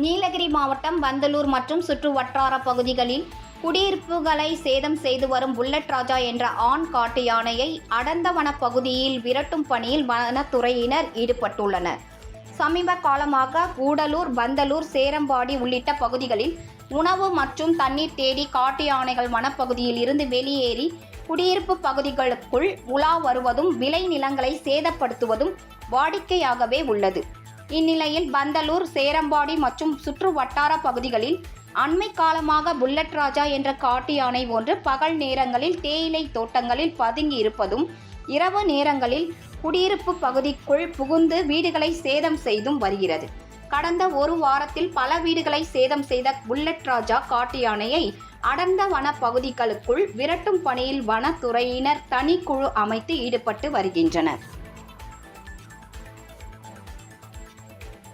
நீலகிரி மாவட்டம் பந்தலூர் மற்றும் சுற்று வட்டார பகுதிகளில் குடியிருப்புகளை சேதம் செய்து வரும் புல்லட் ராஜா என்ற ஆண் காட்டு யானையை அடர்ந்த பகுதியில் விரட்டும் பணியில் வனத்துறையினர் ஈடுபட்டுள்ளனர். சமீப காலமாக கூடலூர் பந்தலூர் சேரம்பாடி உள்ளிட்ட பகுதிகளில் உணவு மற்றும் தண்ணீர் தேடி காட்டு யானைகள் வனப்பகுதியில் இருந்து வெளியேறி குடியிருப்பு பகுதிகளுக்குள் உலா வருவதும் விளை நிலங்களை சேதப்படுத்துவதும் வாடிக்கையாகவே உள்ளது. இந்நிலையில் பந்தலூர் சேரம்பாடி மற்றும் சுற்று வட்டார பகுதிகளில் அண்மை காலமாக புல்லட் ராஜா என்ற காட்டு யானை ஒன்று பகல் நேரங்களில் தேயிலை தோட்டங்களில் பதுங்கி இருப்பதும் இரவு நேரங்களில் குடியிருப்பு பகுதிக்குள் புகுந்து வீடுகளை சேதம் செய்தும் வருகிறது. கடந்த ஒரு வாரத்தில் பல வீடுகளை சேதம் செய்த புல்லட் ராஜா காட்டு யானையை அடர்ந்த வன பகுதிகளுக்குள் விரட்டும் பணியில் வனத்துறையினர் தனிக்குழு அமைத்து ஈடுபட்டு வருகின்றனர்.